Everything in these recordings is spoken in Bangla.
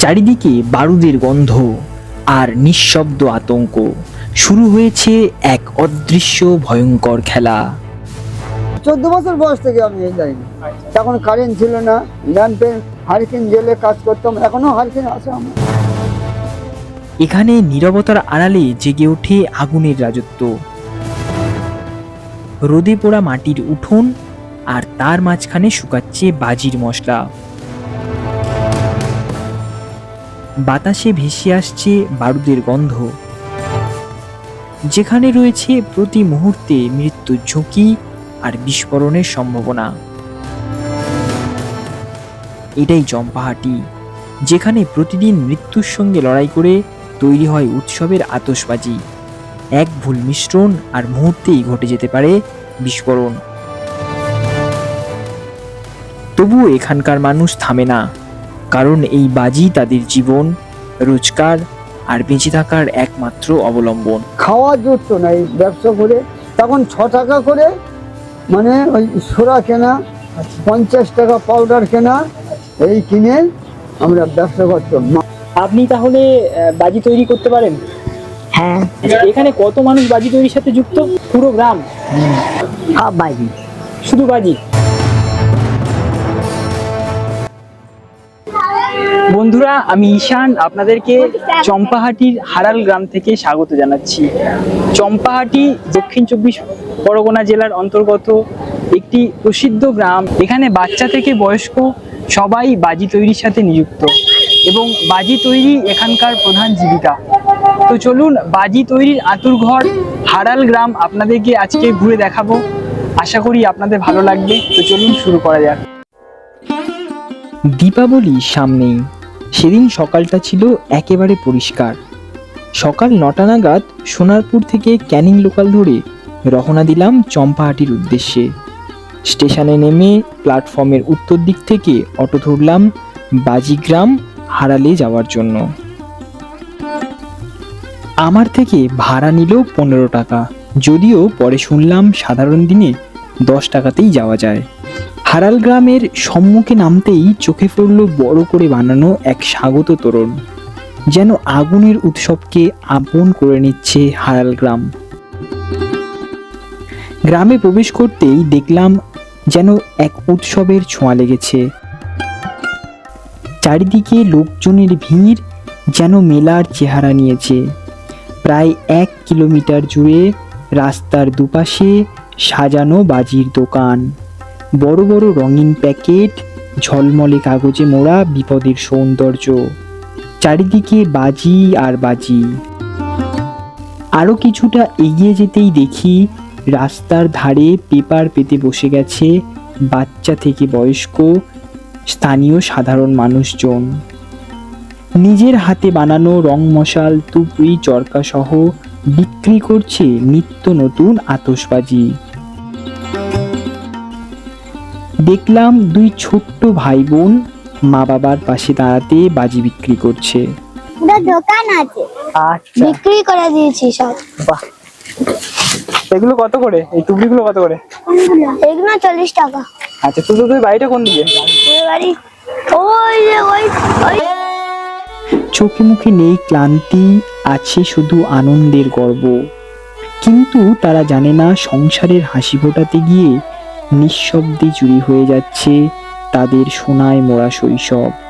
চারিদিকে বারুদের গন্ধ আর নিঃশব্দ আতঙ্ক। শুরু হয়েছে এক অদৃশ্য ভয়ঙ্কর খেলা। চোদ্দ বছর বয়স থেকে আমি লাইনে। তখন কারেন্ট ছিল না ল্যাম্পে হারিকেন জেলে কাজ করতাম এখনও হারিকেন আছে আমার। এখানে নিরবতার আড়ালে জেগে ওঠে আগুনের রাজত্ব। রোদে পোড়া মাটির উঠোন আর তার মাঝখানে শুকাচ্ছে বাজির মশলা। বাতাসে ভেসে আসছে বারুদের গন্ধ। যেখানে রয়েছে প্রতি মুহূর্তে মৃত্যুর ঝুঁকি আর বিস্ফোরণের সম্ভাবনা। এটাই চম্পাহাটি, যেখানে প্রতিদিন মৃত্যুর সঙ্গে লড়াই করে তৈরি হয় উৎসবের আতশবাজি। এক ভুল মিশ্রণ আর মুহূর্তেই ঘটে যেতে পারে বিস্ফোরণ। তবুও এখানকার মানুষ থামে না। কারণ এই বাজি তাদের জীবন রোজগার আর বেঁচে থাকার একমাত্র অবলম্বন। খাওয়া জুটতো না এই ব্যবসা করে। তখন ছ টাকা করে মানে ওই সোরা কেনা পঞ্চাশ টাকা পাউডার কেনা এই কিনে আমরা ব্যবসা করতাম। আপনি তাহলে বাজি তৈরি করতে পারেন? হ্যাঁ। আচ্ছা, এখানে কত মানুষ বাজি তৈরির সাথে যুক্ত? পুরো গ্রাম? সব বাজি। শুধু বাজি? বন্ধুরা, আমি ঈশান, আপনাদেরকে চম্পাহাটির হারাল গ্রাম থেকে স্বাগত জানাচ্ছি। চম্পাহাটি দক্ষিণ চব্বিশ পরগনা জেলার অন্তর্গত একটি প্রসিদ্ধ গ্রাম। এখানে বাচ্চা থেকে বয়স্ক সবাই বাজি তৈরির সাথে নিযুক্ত এবং বাজি তৈরি এখানকার প্রধান জীবিকা। তো চলুন, বাজি তৈরির আতুর ঘর, হারাল গ্রাম আপনাদেরকে আজকে ঘুরে দেখাবো। আশা করি আপনাদের ভালো লাগবে। তো চলুন শুরু করা যাক। দীপাবলি সামনেই সেদিন সকালটা ছিল একেবারে পরিষ্কার। সকাল নটা নাগাদ সোনারপুর থেকে ক্যানিং লোকাল ধরে রওনা দিলাম চম্পাহাটির উদ্দেশ্যে। স্টেশনে নেমে প্ল্যাটফর্মের উত্তর দিক থেকে অটো ধরলাম বাজিগ্রাম হারালে যাওয়ার জন্য। আমার থেকে ভাড়া নিল পনেরো টাকা, যদিও পরে শুনলাম সাধারণ দিনে দশ টাকাতেই যাওয়া যায়। হারাল গ্রামের সম্মুখে নামতেই চোখে পড়ল বড় করে বানানো এক স্বাগত তোরণ, যেন আগুনের উৎসবকে আপন করে নিচ্ছে হারাল গ্রাম। গ্রামে প্রবেশ করতেই দেখলাম যেন এক উৎসবের ছোঁয়া লেগেছে। চারিদিকে লোকজনের ভিড় যেন মেলার চেহারা নিয়েছে। প্রায় এক কিলোমিটার জুড়ে রাস্তার দুপাশে সাজানো বাজির দোকান। বড় বড় রঙিন প্যাকেট, ঝলমলে কাগজে মোড়া বিপদের সৌন্দর্য। চারিদিকে বাজি আর বাজি। আরও কিছুটা এগিয়ে যেতেই দেখি রাস্তার ধারে পেপার পেতে বসে গেছে বাচ্চা থেকে বয়স্ক, স্থানীয় সাধারণ মানুষজন। নিজের হাতে বানানো রং মশাল, তুপড়ি চরকা সহ বিক্রি করছে নিত্য নতুন আতশবাজি। দেখলাম দুই ছোট্ট ভাই বোন মা বাবার পাশে দাঁড়াতে বাজি বিক্রি করছে। পুরো দোকান আছে। আচ্ছা। বিক্রি করে দিয়েছি সব। বাহ। এগুলো কত করে? এই টুকরিগুলো কত করে? এগুলো চল্লিশ টাকা। আচ্ছা তুই তুই বাড়িটা কোন দিকে? বাড়ি। ওই যে ওই ওই চোখে মুখে নেই ক্লান্তি আছে শুধু আনন্দের গর্ব। কিন্তু তারা জানে না সংসারের হাসি ফোটাতে গিয়ে নিঃশব্দে চুরি হয়ে যাচ্ছে তাদের সোনায় মোড়া শৈশব।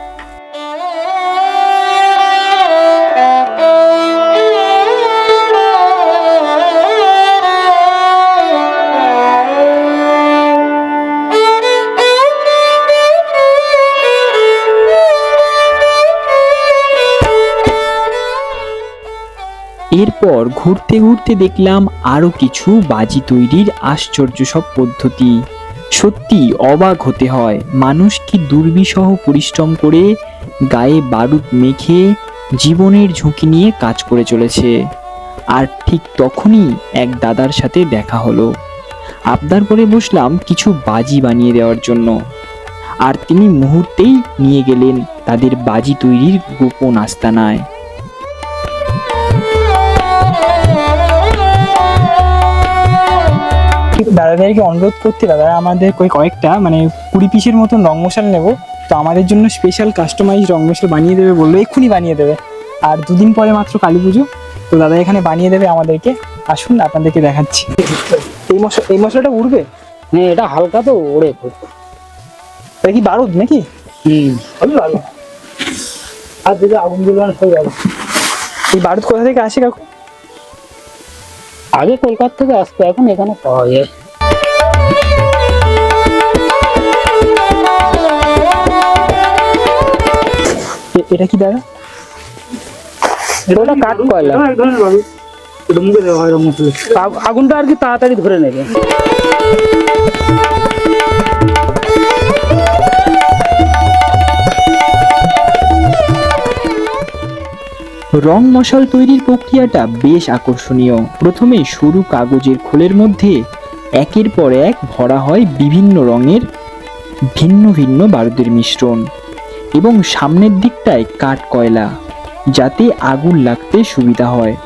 এরপর ঘুরতে ঘুরতে দেখলাম আরও কিছু বাজি তৈরির আশ্চর্য সব পদ্ধতি। সত্যি অবাক হতে হয়, মানুষ কি দুর্বিসহ পরিশ্রম করে গায়ে বারুদ মেখে জীবনের ঝুঁকি নিয়ে কাজ করে চলেছে। আর ঠিক তখনই এক দাদার সাথে দেখা হলো। আবদার করে বসলাম কিছু বাজি বানিয়ে দেওয়ার জন্য। আর তিনি মুহূর্তেই নিয়ে গেলেন তাদের বাজি তৈরির গোপন আস্তানায়। দাদাদেরকে অনুরোধ করতে দাদা আমাদের কয়েকটা মানে কুড়ি পিসের মতন রং মশাল নেব। তো আমাদের জন্য স্পেশাল কাস্টমাইজ রং মশাল বানিয়ে দেবে বলল এক্ষুনি বানিয়ে দেবে। আর দুদিন পরে মাত্র কালী পুজো তো দাদা এখানে বানিয়ে দেবে আমাদেরকে। আসুন আপনাদেরকে দেখাচ্ছি। এই মশলা এই মশলাটা উড়বে? হ্যাঁ এটা হালকা তো ওড়ে এটা কি বারুদ নাকি? হুম। বারুদ। আর যদি আগুন যাবে। এই বারুদ কোথা থেকে আসে কাকু? আগে কলকাতা থেকে আসতো, এখন এখানে পাওয়া যায়। এ- এটা কি দাদা? ওটা কাঠ কয়লা? এটা মুখে দেওয়া হয় রং মশলা আগ- আগুনটা আর কি তাড়াতাড়ি ধরে নেবে। রং মশাল তৈরির প্রক্রিয়াটা বেশ আকর্ষণীয়। প্রথমে সরু কাগজের খোলের মধ্যে একের পর এক ভরা হয় বিভিন্ন রঙের ভিন্ন ভিন্ন বারুদের মিশ্রণ এবং সামনের দিকটায় কাঠ কয়লা, যাতে আগুন লাগতে সুবিধা হয়।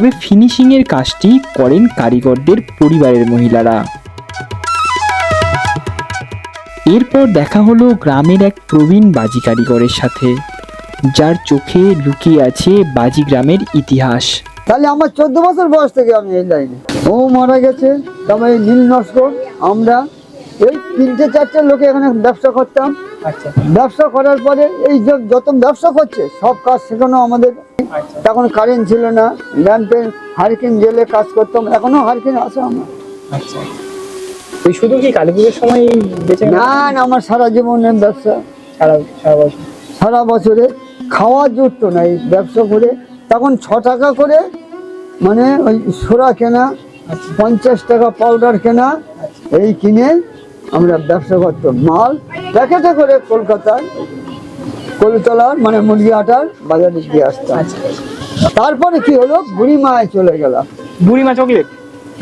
তবে ফিনিশিংয়ের কাজটি করেন কারিগরদের পরিবারের মহিলারা। এরপর দেখা হলো গ্রামের এক প্রবীণ বাজি কারিগরের সাথে যার চোখে লুকিয়ে আছে বাজি গ্রামের ইতিহাস। তাহলে আমার চোদ্দ বছর বয়স থেকে আমি এই লাইনে। ও মারা গেছে তবে এই নীল নস্কর আমরা এই তিনটে চারটে লোকে এখানে ব্যবসা করতাম। আচ্ছা। ব্যবসা করার পরে এই যত ব্যবসা করছে সব কাজ শেখানো আমাদের তখন কারেন্ট ছিল না ল্যাম্পে হারিকেন জেলে কাজ করতাম এখনও হারিকেন আছে আমার। আচ্ছা। তুই শুধু কি কালী পুজোর সময় বেঁচে না না আমার সারা জীবনের ব্যবসা। সারা সারা বছর? সারা বছরে খাওয়া জুটতো না এই ব্যবসা করে। তখন ছ টাকা করে মানে ওই সোরা কেনা পঞ্চাশ টাকা পাউডার কেনা এই কিনে আমরা ব্যবসা করতাম। মাল প্যাকেটে করে কলকাতায় কলতলার মানে মুরগি আটার বাজারে দিয়ে আসতাম। আচ্ছা। তারপরে কি হলো? বুড়িমায় চলে গেলাম। বুড়িমা চকলেট?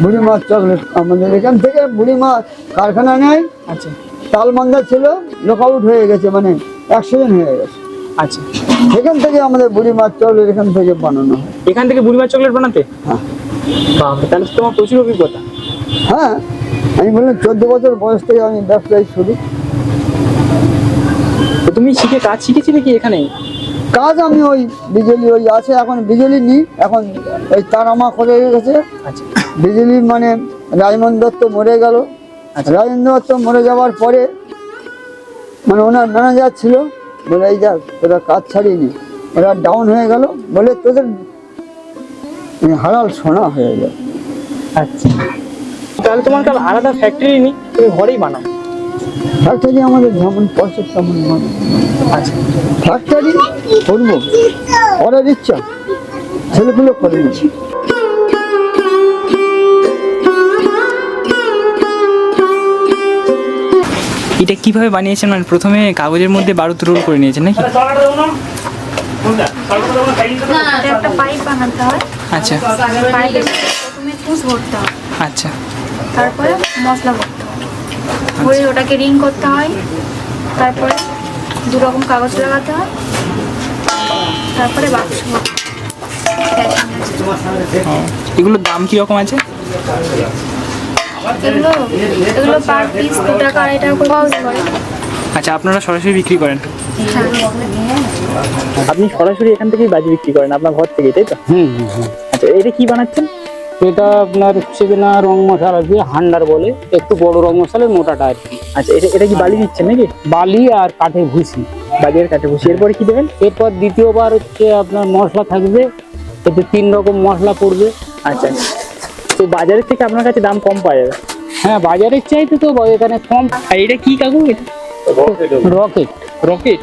বুড়ি বুড়িমার চকলেট আমাদের এখান থেকে বুড়ি বুড়িমা কারখানা নেই আচ্ছা। তালমান্দা ছিল লোক আউট হয়ে গেছে মানে অ্যাক্সিডেন্ট হয়ে গেছে। আচ্ছা। সেখান থেকে আমাদের বুড়ি মাছ চকলেট এখান থেকে বানানো এখান থেকে বুড়ি বুড়িমার চকলেট বানাতে? হ্যাঁ। তাহলে তো তোমার প্রচুর অভিজ্ঞতা। হ্যাঁ আমি বললাম চোদ্দ বছর বয়স থেকে আমি ব্যবসায় শুরু। তো তুমি শিখে কাজ শিখেছিলে কি এখানে? কাজ আমি ওই বিজলি ওই আছে এখন বিজলি নি এখন ওই তারামা করে গেছে। আচ্ছা। বিজলি মানে রাজমন দত্ত মরে গেল। আচ্ছা। রাজেন্দ্র দত্ত মরে যাওয়ার পরে মানে ওনার ম্যানেজার ছিল বলে এই যা তোরা কাজ ছাড়িনি ওরা ডাউন হয়ে গেল বলে তোদের হারাল সোনা হয়ে গেল। আচ্ছা। তাহলে তোমার কাল আলাদা ফ্যাক্টরি নেই তুমি ঘরেই বানাও। ফ্যাক্টরি আমাদের যেমন পয়সা তেমন মানে আচ্ছা। ফ্যাক্টরি করব অর্ডার ইচ্ছা ছেলেগুলো করে নিচ্ছি এটা কীভাবে বানিয়েছেন? মানে প্রথমে কাগজের মধ্যে বারুদ রোল করে নিয়েছেন নাকি? এটা একটা পাইপ বানাতে হয়। আচ্ছা। হয়। আচ্ছা। তারপরে মশলা ভরে ওটাকে রিং করতে হয়। তারপরে দু রকম কাগজ লাগাতে হয়। তারপরে বাক্স এগুলোর দাম কীরকম আছে? এগুলো এগুলো পার পিস দু টাকা আড়াই টাকা করে করে আচ্ছা আপনারা সরাসরি বিক্রি করেন? হ্যাঁ। আপনি সরাসরি এখান থেকেই বাজি বিক্রি করেন আপনার ঘর থেকে তাই তো? হুম হুম হুম। আচ্ছা এটা কি বানাচ্ছেন? এটা আপনার হচ্ছে কিনা রং মশলা দিয়ে হান্ডার বলে একটু বড় রং মশলার মোটাটা আর কি। আচ্ছা এটা এটা কি বালি দিচ্ছেন নাকি? বালি আর কাঠের ভুসি। বালির কাঠে বসে এরপরে কি দেবেন? এরপর দ্বিতীয়বার হচ্ছে আপনার মশলা থাকবে এতে তিন রকম মশলা পড়বে। আচ্ছা। তো বাজারের থেকে আপনার কাছে দাম কম পাওয়া যাবে? হ্যাঁ বাজারের চাইতে তো এখানে কম। আর এটা কি কাকু? রকেট। রকেট।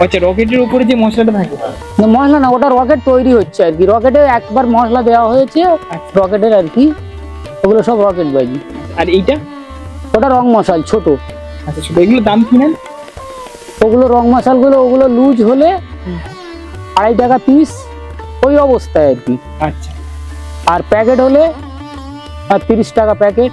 আচ্ছা রকেটের উপরে যে মশলাটা থাকে? না, মশলা না ওটা রকেট তৈরি হচ্ছে আর কি। রকেটে একবার মশলা দেওয়া হয়েছে রকেটের আর কি। ওগুলো সব রকেট বাজি। আর এইটা? ওটা রং মশাল ছোট। আচ্ছা ছোট। এগুলোর দাম কি নেন? ওগুলো রং মশালগুলো ওগুলো লুজ হলে আড়াই টাকা পিস ওই অবস্থায় আর কি। আচ্ছা। আর প্যাকেট হলে আর তিরিশ টাকা প্যাকেট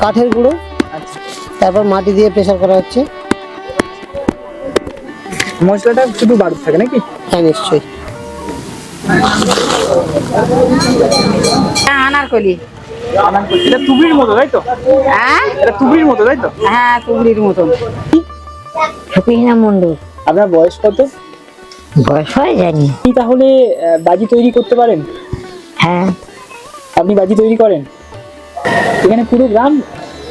কাঠের গুঁড়ো আচ্ছা। তারপর মাটি দিয়ে প্রেসার করা হচ্ছে। মশলাটা শুধু বাড়তে থাকে নাকি? হ্যাঁ নিশ্চয়ই। আনারকলি। এটা তুবড়ির মতো তাই তো? হ্যাঁ? এটা তুবড়ির মতো তাই তো? হ্যাঁ তুবড়ির সতীনা মন্ডল আপনার বয়স কত? বয়স হয় জানি। তাহলে বাজি তৈরি করতে পারেন? হ্যাঁ। আপনি বাজি তৈরি করেন? এখানে পুরো গ্রাম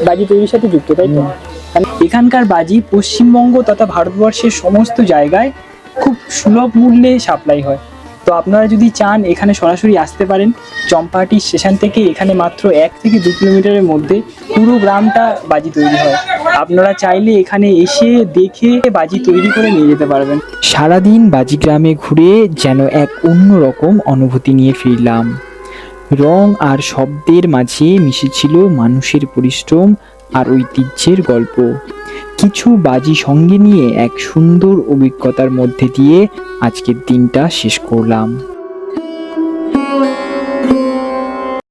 বাজি তৈরির সাথে যুক্ত তাই তো? মানে এখানকার বাজি পশ্চিমবঙ্গ তথা ভারতবর্ষের সমস্ত জায়গায় খুব সুলভ মূল্যে সাপ্লাই হয়। তো আপনারা যদি চান এখানে সরাসরি আসতে পারেন চম্পাহাটি স্টেশন থেকে এখানে মাত্র এক থেকে দু কিলোমিটারের মধ্যে পুরো গ্রামটা বাজি তৈরি হয়। আপনারা চাইলে এখানে এসে দেখে বাজি তৈরি করে নিয়ে যেতে পারবেন। সারাদিন বাজি গ্রামে ঘুরে যেন এক অন্যরকম অনুভূতি নিয়ে ফিরলাম। রং আর শব্দের মাঝে মিশেছিল মানুষের পরিশ্রম আর ঐতিহ্যের গল্প। কিছু বাজি সঙ্গে নিয়ে এক সুন্দর অভিজ্ঞতার মধ্যে দিয়ে আজকের দিনটা শেষ করলাম।